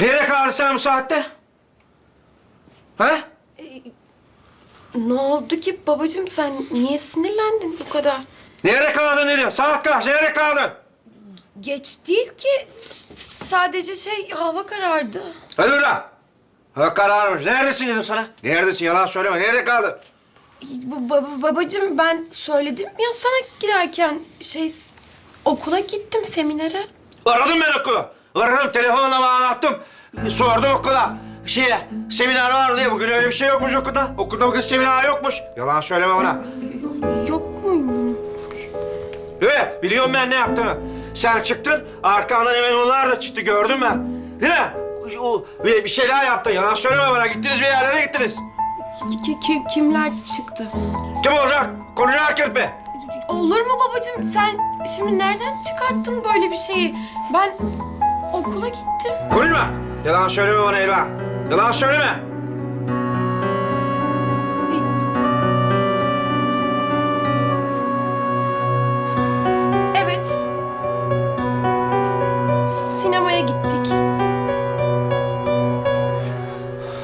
Nereye kaldın sen bu saatte? Ha? Ne oldu ki babacığım sen niye sinirlendin bu kadar? Nerede kaldın dedim. Saat kaç? Nerede kaldın? Geç değil ki sadece şey hava karardı. Hadi buradan. Ha kararmış. Neredesin dedim sana. Neredesin? Yalan söyleme. Nerede kaldın? Ba- ba- babacığım ben söyledim ya sana giderken şey okula gittim seminere. Aradım ben okulu. Aradım. Telefonla bağlattım. Sordum okula. Şeye, seminer var diye. Bugün öyle bir şey yokmuş okulda. Okulda bugün seminer yokmuş. Yalan söyleme bana. Yok muyum? Evet, biliyorum ben ne yaptığını. Sen çıktın, arkandan hemen onlar da çıktı. Gördüm ben. Değil mi? O, bir, bir şeyler yaptın. Yalan söyleme bana. Gittiniz bir yerlere gittiniz. Ki- ki- kimler çıktı? Kim olacak? Konuşacak kirpi. Olur mu babacığım sen şimdi nereden çıkarttın böyle bir şeyi? Ben okula gittim. Konuşma. Yalan söyleme bana Elva. Yalan söyleme. Evet. Sinemaya gittik.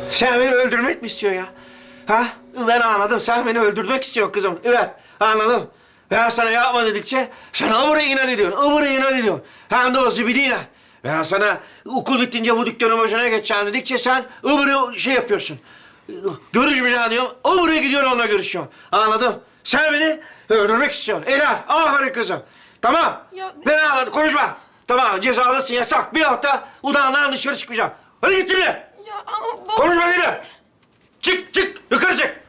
Sen beni öldürmek mi istiyorsun ya? Ha? Ben anladım. Sen beni öldürmek istiyorsun kızım. Evet, anladım. Ben sana yapma dedikçe sen ıvırı inat ediyorsun, ıvırı inat ediyorsun. Hem de o zibidiyle. Ben sana okul bittince bu dükkanın başına geçeceğim dedikçe sen ıvırı şey yapıyorsun. Görüşmeyeceğim diyorum, ıvırı gidiyorsun onunla görüşüyorsun. Anladım. Sen beni öldürmek istiyorsun. Helal, aferin kızım. Tamam. Ya- Ben anladım, konuşma. Tamam, cezalısın, yasak. Bir hafta odandan dışarı çıkmayacağım. Hadi git şimdi. Ya ama baba... Konuşma dedi. Çık çık yukarı çık.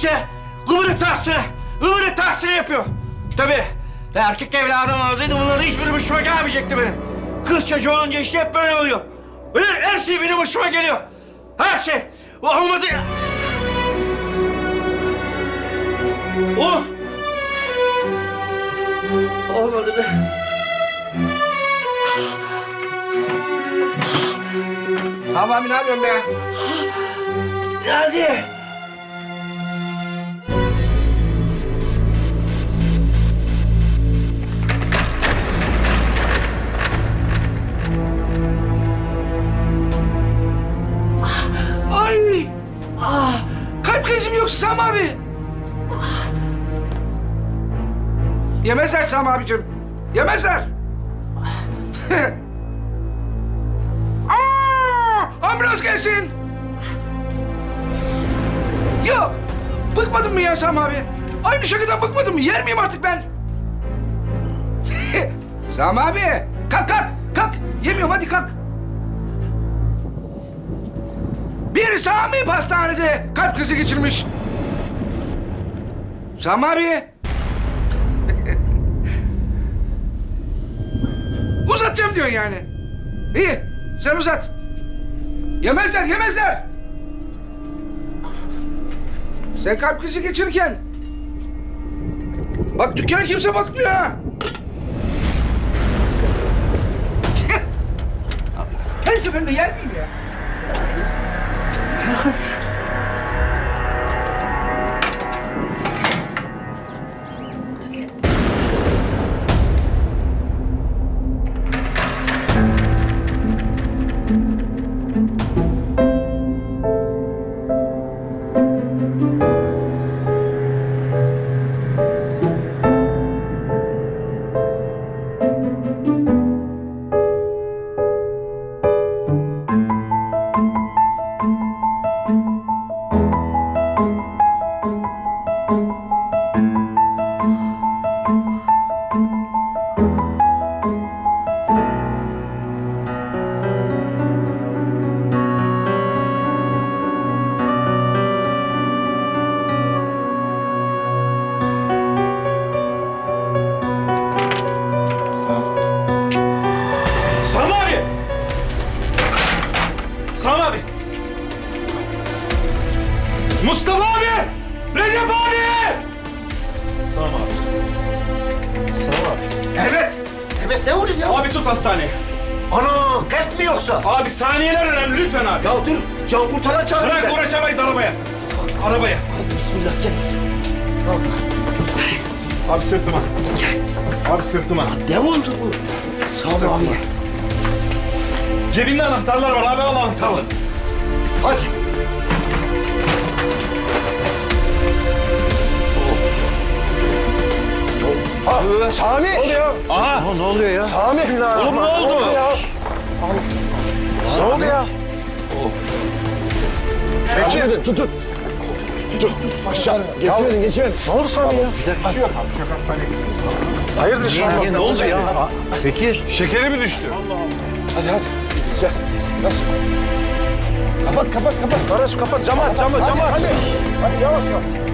Dedikçe ıvırı tersine, ıvırı tersine yapıyor. Tabii erkek evladım olsaydı bunların hiçbiri başıma gelmeyecekti benim. Kız çocuğu olunca işte hep böyle oluyor. Her, her şey benim başıma geliyor. Her şey. Olmadı. Oh! Olmadı be. Tamam abi ne yapıyorsun be? Niyazi. Yemezler Sami abicim. Yemezler. Aa! Ambulans gelsin. Ya bıkmadın mı ya Sami abi? Aynı şakadan bıkmadın mı? Yer miyim artık ben? Sami abi kalk kalk kalk. Yemiyorum hadi kalk. Bir Sami pastanede kalp krizi geçirmiş. Sami abi. Uzatacağım diyorsun yani. İyi, sen uzat. Yemezler, yemezler. Sen kalp krizi geçirirken... Bak dükkana kimse bakmıyor ha. Her seferinde yer miyim ya? Mustafa abi. Recep abi. Sağ ol abi. Sağ ol abi. Evet. Evet ne oluyor ya? Abi tut hastaneyi. Ana kalp mi yoksa? Abi saniyeler önemli lütfen abi. Ya dur can kurtaran çağırın Bırak ben. uğraşamayız arabaya. Arabaya. Hadi bismillah getir. Allah. Abi sırtıma. Abi sırtıma. Ne oldu bu? Sami abi. Cebinde anahtarlar var abi al anahtarları. Hadi. Ah, Sami. Aha. Ne oluyor ya? Sami. Oğlum ne oldu? Ne oldu ya? Bekir. Tut tut. Tut. Aşağı. Geçirin geçirin. Ne oldu Sami ya? Hayırdır şimdi? Ne oldu ya? Bekir. Şekeri mi düştü? Hadi hadi. Güzel. Nasıl? Kapat kapat kapat. Barış kapat camı aç camı Hadi hadi. Hadi yavaş yavaş.